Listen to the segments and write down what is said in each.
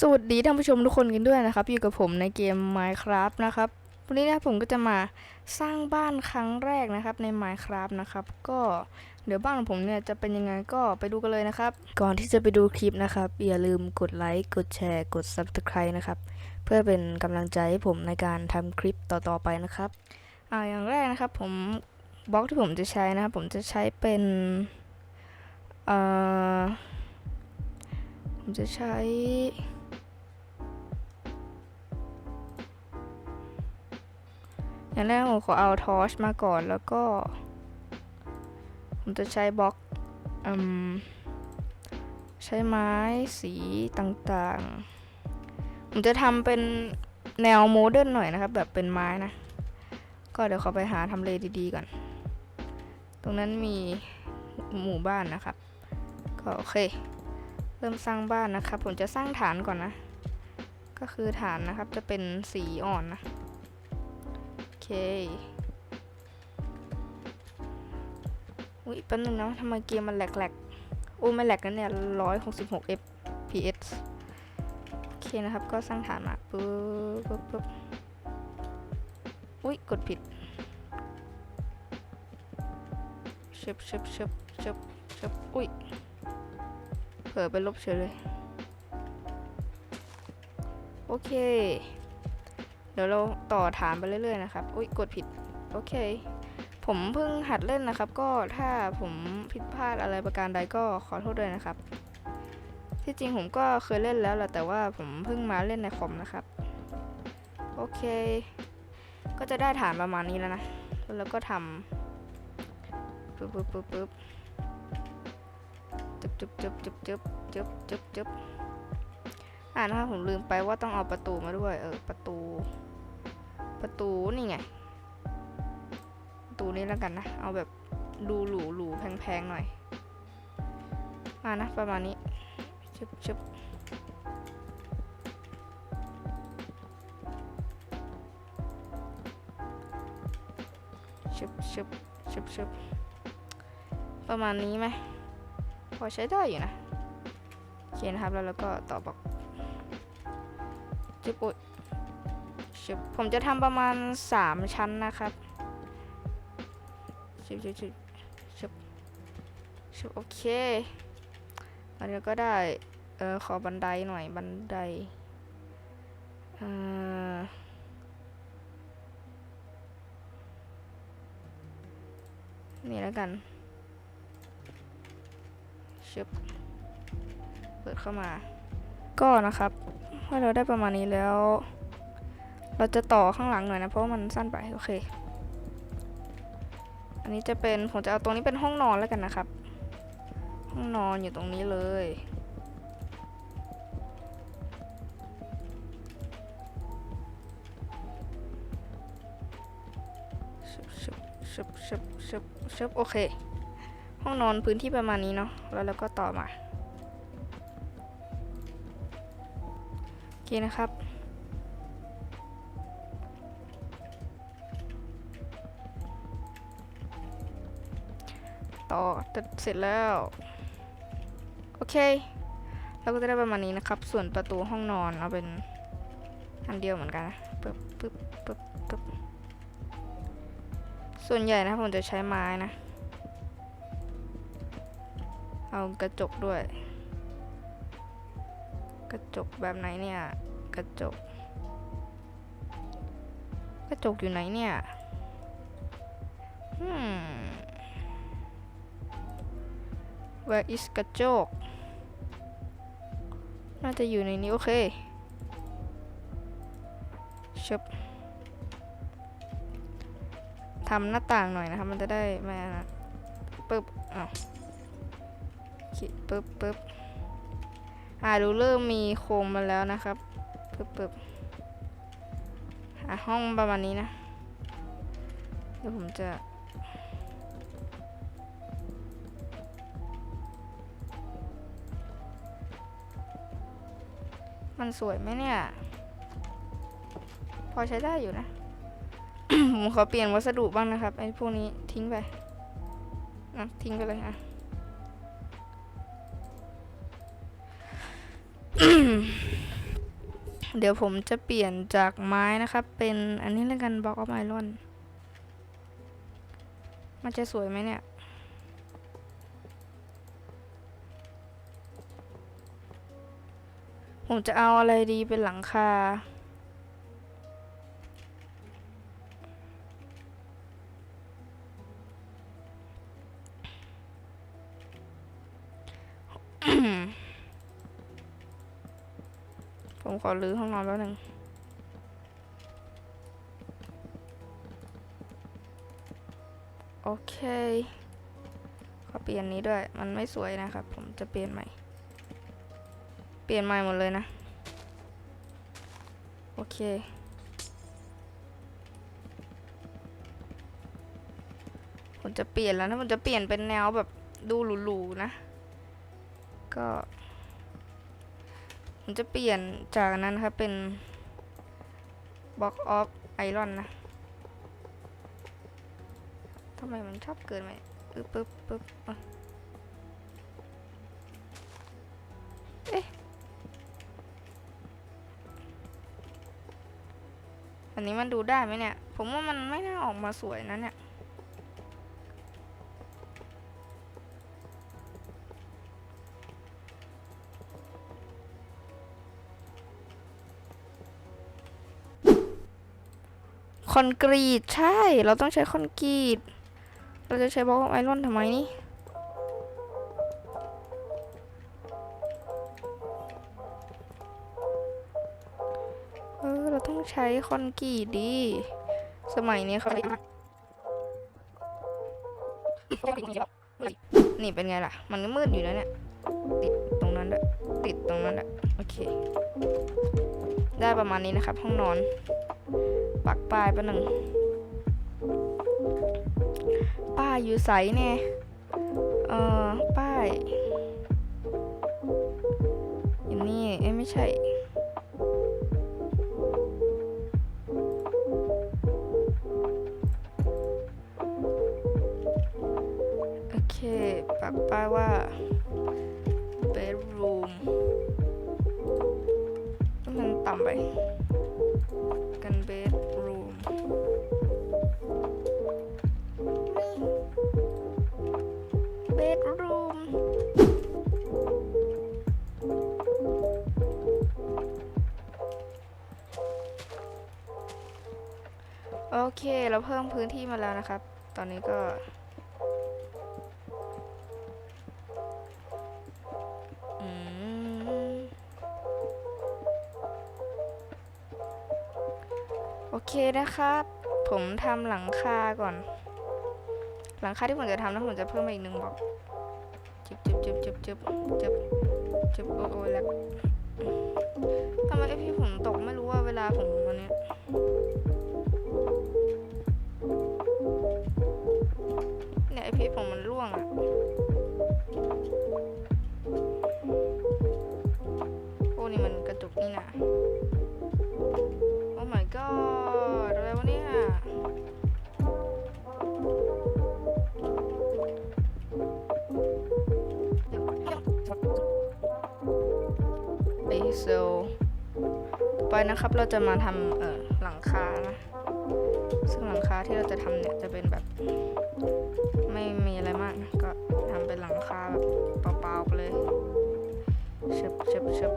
สวัสดีท่านผู้ชมทุกคนกันด้วยนะครับ อยู่กับผมในเกม Minecraft นะครับวันนี้นะผมก็จะมาสร้างบ้านครั้งแรกนะครับใน Minecraft นะครับ ก็เดี๋ยวบ้านของผมเนี่ยจะเป็นยังไงก็ไปดูกันเลยนะครับ ก่อนที่จะไปดูคลิปนะครับ อย่าลืมกดไลค์กดแชร์กด Subscribe นะครับ เพื่อเป็นกำลังใจให้ผมในการทำคลิปต่อๆไปนะครับอ่าอย่างแรกนะครับผมบล็อกที่ผมจะใช้นะครับ ผมจะใช้เป็นเอ่อผมจะใช้ อย่างแรกผมขอเอาทอชมาก่อนแล้วก็ ผมจะใช้บล็อกอใช้ไม้สีต่างๆ ผมจะทำเป็นแนวโมเดิร์นหน่อยนะครับ แบบเป็นไม้นะ ก็เดี๋ยวเขาไปหาทำเลดีๆก่อน ตรงนั้นมีหมู่บ้านนะครับ ก็โอเค เริ่มสร้างบ้านนะครับ ผมจะสร้างฐานก่อนนะ ก็คือฐานนะครับจะเป็นสีอ่อนนะ เคอุ้ยแป๊บนึงนะทำไมเกมมันแหลกๆโอ้ไม่แหลกนะเนี่ยร้อยหกสิบหก fps โอเคนะครับ ก็สร้างฐานมาปึ๊บปึ๊บปึ๊บอุ้ยกดผิดชึบชึบชึบชึบชบอุ้ยเผลอไปลบเฉยเลย โอเค เดี๋ยวเราต่อฐานไปเรื่อยๆนะครับ อุ้ยกดผิด โอเค ผมเพิ่งหัดเล่นนะครับ ก็ถ้าผมผิดพลาดอะไรประการใดก็ขอโทษด้วยนะครับ ที่จริงผมก็เคยเล่นแล้วแหละแต่ว่าผมเพิ่งมาเล่นในคอมนะครับ โอเค ก็จะได้ฐานประมาณนี้แล้วนะ แล้วก็ทำปึ๊บปึ๊บปึ๊บปึ๊บจุ๊บจึ๊บจึ๊บจึ๊บจึ๊บจึ๊บจึ๊บ อ่านะครับผมลืมไปว่าต้องเอาประตูมาด้วย เออ ประตู ประตูนี่ไง ประตูนี้แล้วกันนะ เอาแบบดูหรูหรูแพงๆหน่อย มานะประมาณนี้ชึบชึบชึบชึบชึบชึบประมาณนี้ไหมพอใช้ได้อยู่นะ โอเคนะครับ แล้วเราก็ต่อบอก จึ๊บอุ๊ยชึบผมจะทำประมาณ 3 ชั้นนะครับชึบชึบชึบชึบชึบโอเคอันนี้ก็ได้ เออขอบันไดหน่อยบันไดเอ่อนี่แล้วกันชึบเปิดเข้ามา ก็นะครับ เมื่อเราได้ประมาณนี้แล้ว เราจะต่อข้างหลังหน่อยนะ เพราะมันสั้นไปโอเค อันนี้จะเป็นผมจะเอาตรงนี้เป็นห้องนอนแล้วกันนะครับ ห้องนอนอยู่ตรงนี้เลยชึบชึบชึบชึบชึบชึบโอเค ห้องนอนพื้นที่ประมาณนี้เนาะแล้วเราก็ต่อมา เคนะครับ ต่อเสร็จแล้ว โอเค เราก็จะได้ประมาณนี้นะครับ ส่วนประตูห้องนอนเอาเป็นอันเดียวเหมือนกันนะปึ๊บปึ๊บปึ๊บปึ๊บส่วนใหญ่นะผมจะใช้ไม้นะ เอากระจกด้วย กระจกแบบไหนเนี่ย กระจก กระจกอยู่ไหนเนี่ย hmm where is กระจก น่าจะอยู่ในนี้ โอเคชบทำหน้าต่างหน่อยนะครับ มันจะได้ไม่นะปึ๊บอ้าวคิดปึ๊บปึ๊บ อ่าดูเริ่มมีโคมมาแล้วนะครับปึ๊บปึ๊บอะห้องประมาณนี้นะเดี๋ยวผมจะมันสวยไหมเนี่ย พอใช้ได้อยู่นะ ผมขอเปลี่ยนวัสดุบ้างนะครับไอ้พวกนี้ทิ้งไป อะ ทิ้งไปเลยอะ เดี๋ยวผมจะเปลี่ยนจากไม้นะครับ เป็นอันนี้แล้วกันบล็อกออฟไอรอนมันจะสวยไหมเนี่ย ผมจะเอาอะไรดีเป็นหลังคา ผมขอรื้อห้องนอนแป๊บหนึ่งโอเค ขอเปลี่ยนนี้ด้วย มันไม่สวยนะครับ ผมจะเปลี่ยนใหม่ เปลี่ยนใหม่หมดเลยนะ โอเค ผมจะเปลี่ยนแล้วนะผมจะเปลี่ยนเป็นแนวแบบดูหรูๆนะ ก็ ผมจะเปลี่ยนจากนั้นครับเป็น Box of Iron นนะทำไมมันชอบเกินไหมปึ๊บปึ๊บปึ๊บเอ๊ะอันนี้มันดูได้ไหมเนี่ย ผมว่ามันไม่น่าออกมาสวยนะเนี่ย คอนกรีตใช่ เราต้องใช้คอนกรีต เราจะใช้บล็อกไอรอนทำไมนี่เออเราต้องใช้คอนกรีตดี สมัยนี้เขานี่เป็นไงล่ะ มันก็มืดอยู่แล้วเนี่ย ติดตรงนั้นด้วย ติดตรงนั้นด้วย โอเค ได้ประมาณนี้นะครับ ห้องนอน ปักป้ายปะหนึ่งป้ายอยู่ใสเนี่ยเออป้ายอยู่นี่เอ้ไม่ใช่โอเคปักป้ายว่า bedroom มันต่ำไปกัน bed โอเค เราเพิ่มพื้นที่มาแล้วนะครับ ตอนนี้ก็ อืม โอเคนะครับ ผมทำหลังคาก่อน หลังคาที่ผมจะทำนะผมจะเพิ่มมาอีกหนึ่งบล็อกจึบจึบจึบจึบจึบจึบจึบโอ้โอ้แล้วทำไมไอพี่ผมตกไม่รู้ว่าเวลาผมวันนี้ เซลไปนะครับเราจะมาทำเอ่อหลังคานะซึ่งหลังคาที่เราจะทำเนี่ยจะเป็นแบบ ไม่มีอะไรมากนะก็ทำเป็นหลังคาแบบเปล่าๆไปเลยชึบชึบชึบ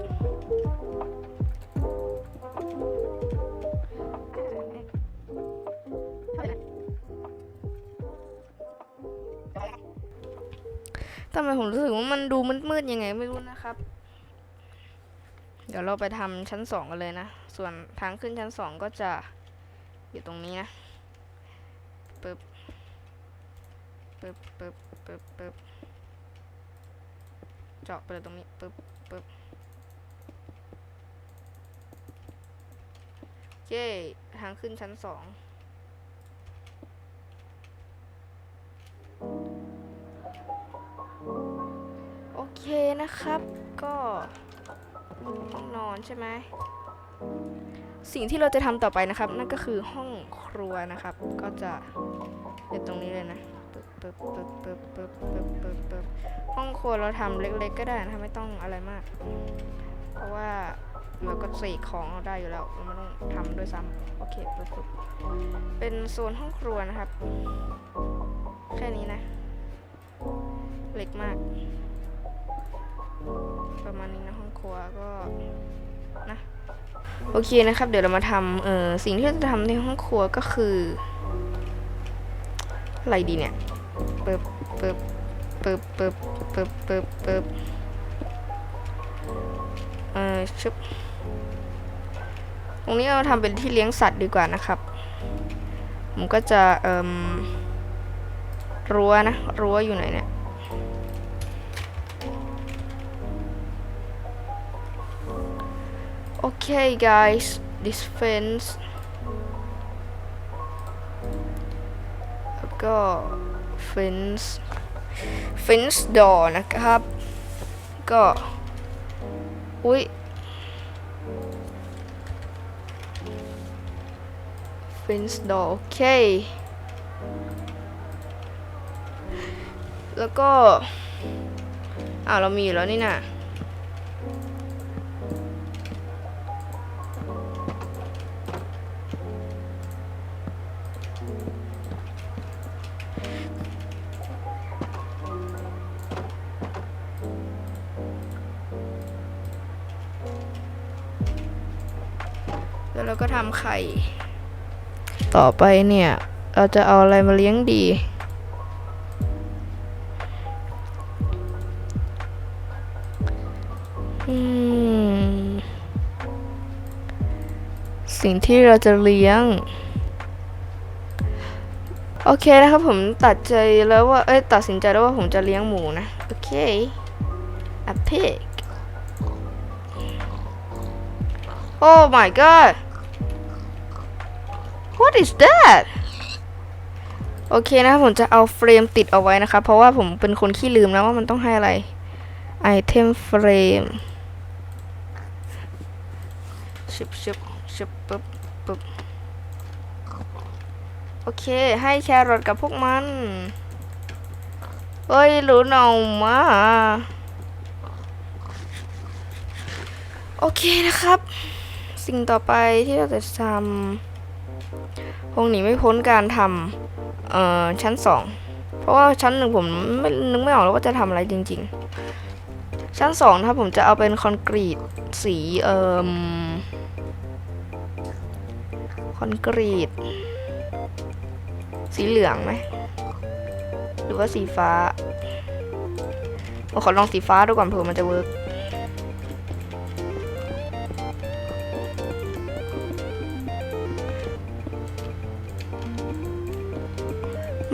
ทำไมผมรู้สึกว่ามันดูมืดๆยังไงไม่รู้นะครับ เดี๋ยวเราไปทำชั้นสองกันเลยนะ ส่วนทางขึ้นชั้นสองก็จะอยู่ตรงนี้นะปึ๊บปึ๊บปึ๊บปึ๊บปึ๊บเจาะไปเลยตรงนี้ปึ๊บปึ๊บเย้ทางขึ้นชั้นสองโอเคนะครับก็ ห้องนอนใช่ไหมสิ่งที่เราจะทำต่อไปนะครับ นั่นก็คือห้องครัวนะครับ ก็จะเยู่ตรงนี้เลยนะห้องครัวเราทำเล็ก ๆ ก็ได้นาไม่ต้องอะไรมาก เพราะว่าเราก็เสกของเราได้อยู่แล้วเราไม่ต้องทำด้วยซ้ำโอเคเป็นโซนห้องครัวนะครับ แค่นี้นะ เล็กมาก ประมาณนี้นะห้องครัวก็นะโอเคนะครับ เดี๋ยวเรามาทำเออสิ่งที่เราจะทำในห้องครัวก็คือ อะไรดีเนี่ยปึ๊บปึ๊บปึ๊บปึ๊บปึ๊บปึ๊บปึ๊บเออชึบตรงนี้เราทำเป็นที่เลี้ยงสัตว์ดีกว่านะครับผมก็จะเอ่มรั้วนะรั้วอยู่ไหนเนี่ย Okay, guys, this fence แล้วก็ fence fence door นะครับ ก็ อุ้ย fence door โอเค แล้วก็อ่าเรามีอยู่แล้วนี่น่ะ แล้วเราก็ทำไข่ ต่อไปเนี่ย เราจะเอาอะไรมาเลี้ยงดี สิ่งที่เราจะเลี้ยง โอเคนะครับผมตัดใจแล้วว่า เอ้ย ตัดสินใจแล้วว่าผมจะเลี้ยงหมูนะ โอเค a pig Oh my god What is that โอเคนะครับผมจะเอาเฟรมติดเอาไว้นะครับ เพราะว่าผมเป็นคนขี้ลืมนะว่ามันต้องให้อะไร Item Frame ชิบชิบชิบปึ๊บปึ๊บโอเค ให้แครอทกับพวกมันเอ้ยรู้หนอมาโอเคนะครับ สิ่งต่อไปที่เราจะทำ คงหนีไม่พ้นการทำเอ่อชั้นสองเพราะว่าชั้นหนึ่งผมไม่นึกไม่ออกแล้วว่าจะทำอะไรจริง ๆ ชั้นสองนะครับผมจะเอาเป็นคอนกรีตสีเอ่มคอนกรีต สีเหลืองไหมหรือว่าสีฟ้าผมขอลองสีฟ้าดูก่อนเผื่อมันจะเวิร์ก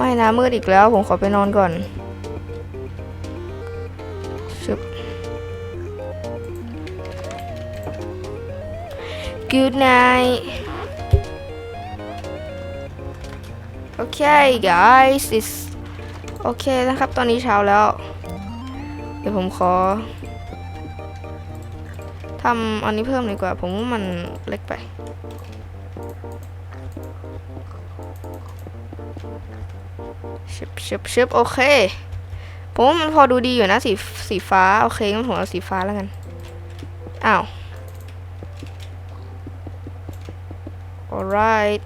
ไม่นะมืดอีกแล้ว ผมขอไปนอนก่อนชึบ Good night โอเค guys is โอเคนะครับ ตอนนี้เช้าแล้ว เดี๋ยวผมขอทำอันนี้เพิ่มดีกว่า ผมว่ามันเล็กไป ชึบชึบชึบโอเค ผมว่ามันพอดูดีอยู่นะสีสีฟ้า โอเคงั้นผมเอาสีฟ้าแล้วกัน อ้าว alright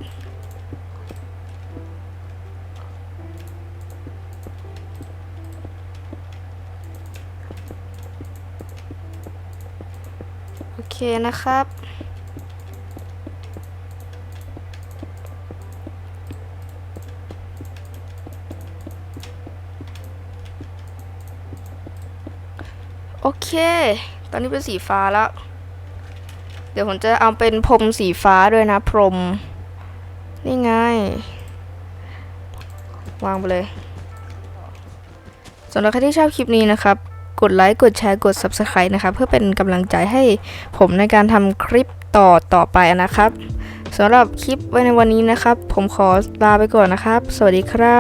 โอเคนะครับ โอเค ตอนนี้เป็นสีฟ้าแล้ว เดี๋ยวผมจะเอาเป็นพรมสีฟ้าด้วยนะ พรม นี่ไง วางไปเลยสำหรับใครที่ชอบคลิปนี้นะครับ กดไลค์ กดแชร์ กด Subscribe นะครับ เพื่อเป็นกำลังใจให้ผมในการทำคลิปต่อต่อไปนะครับสำหรับคลิปไว้ในวันนี้นะครับ ผมขอลาไปก่อนนะครับ สวัสดีครับ